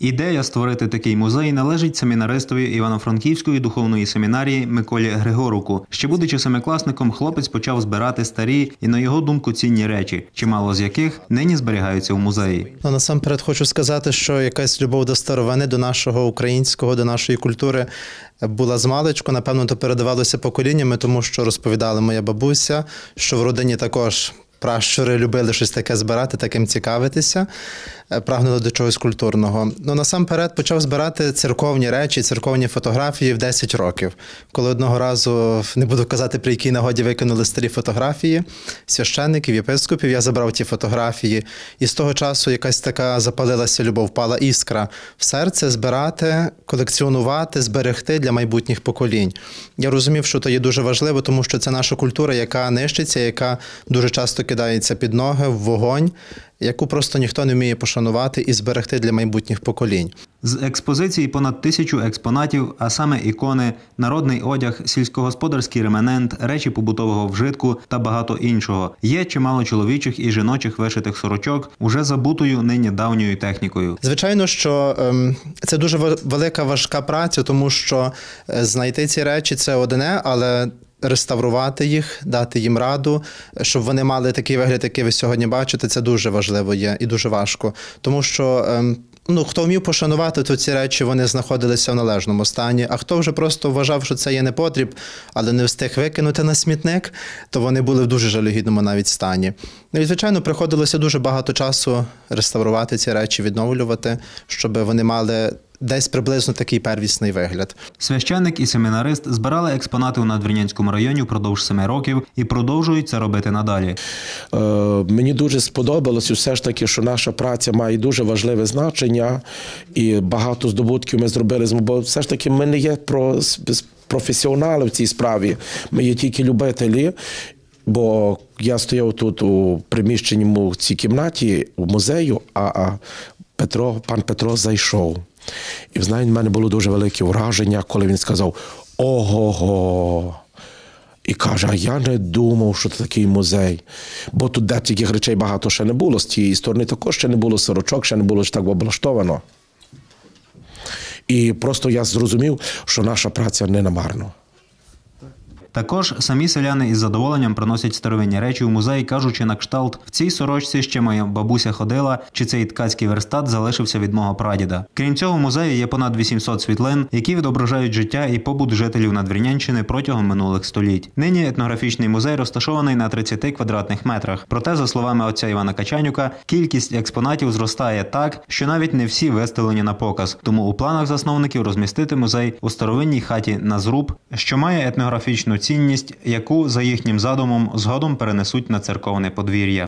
Ідея створити такий музей належить семінаристові Івано-Франківської духовної семінарії Миколі Григоруку. Ще будучи семикласником, хлопець почав збирати старі і, на його думку, цінні речі, чимало з яких нині зберігаються у музеї. Ну, насамперед хочу сказати, що якась любов до старовини, до нашого українського, до нашої культури була з маличку. Напевно, то передавалося поколіннями, тому що розповідала моя бабуся, що в родині також. Пращури любили щось таке збирати, таким цікавитися, е, прагнули до чогось культурного. Ну насамперед почав збирати церковні речі, церковні фотографії в 10 років. Коли одного разу не буду казати, при якій нагоді викинули старі фотографії священників, єпископів, я забрав ті фотографії, і з того часу якась така запалилася любов, впала іскра в серце збирати, колекціонувати, зберегти для майбутніх поколінь. Я розумів, що це є дуже важливо, тому що це наша культура, яка нищиться, яка дуже часто кидається під ноги в вогонь, яку просто ніхто не вміє пошанувати і зберегти для майбутніх поколінь. З експозиції понад тисячу експонатів, а саме ікони, народний одяг, сільськогосподарський реманент, речі побутового вжитку та багато іншого. Є чимало чоловічих і жіночих вишитих сорочок, уже забутою нині давньою технікою. Звичайно, що ем, це дуже велика важка праця, тому що е, знайти ці речі це одне, але реставрувати їх, дати їм раду, щоб вони мали такий вигляд, який ви сьогодні бачите, це дуже важливо є і дуже важко. Тому що ем, ну, хто вмів пошанувати, то ці речі вони знаходилися в належному стані. А хто вже просто вважав, що це є непотріб, але не встиг викинути на смітник, то вони були в дуже жалюгідному навіть стані. Ну і звичайно, приходилося дуже багато часу реставрувати ці речі, відновлювати, щоб вони мали десь приблизно такий первісний вигляд. Священник і семінарист збирали експонати у Надвірнянському районі впродовж семи років і продовжують це робити надалі. Е, Мені дуже сподобалось все ж таки, що наша праця має дуже важливе значення, і багато здобутків ми зробили. Бо все ж таки ми не є про професіонали в цій справі, ми є тільки любителі. Бо я стояв тут у приміщенні в цій кімнаті у музею, а, а Петро, пан Петро зайшов. І в мене було дуже велике враження, коли він сказав: Ого-го! І каже: А я не думав, що це такий музей. Бо тут де таких речей багато ще не було. З тієї сторони також ще не було сорочок, ще не було так облаштовано. І просто я зрозумів, що наша праця не намарно. Також самі селяни із задоволенням приносять старовинні речі у музей, кажучи на кшталт в цій сорочці ще моя бабуся ходила, чи цей ткацький верстат залишився від мого прадіда. Крім цього, в музеї є понад 800 світлин, які відображають життя і побут жителів Надвірнянщини протягом минулих століть. Нині етнографічний музей розташований на 30 квадратних метрах. Проте, за словами отця Івана Качанюка, кількість експонатів зростає так, що навіть не всі виставлені на показ. Тому у планах засновників розмістити музей у старовинній хаті на зруб, що має етнографічну цінність, яку за їхнім задумом згодом перенесуть на церковне подвір'я.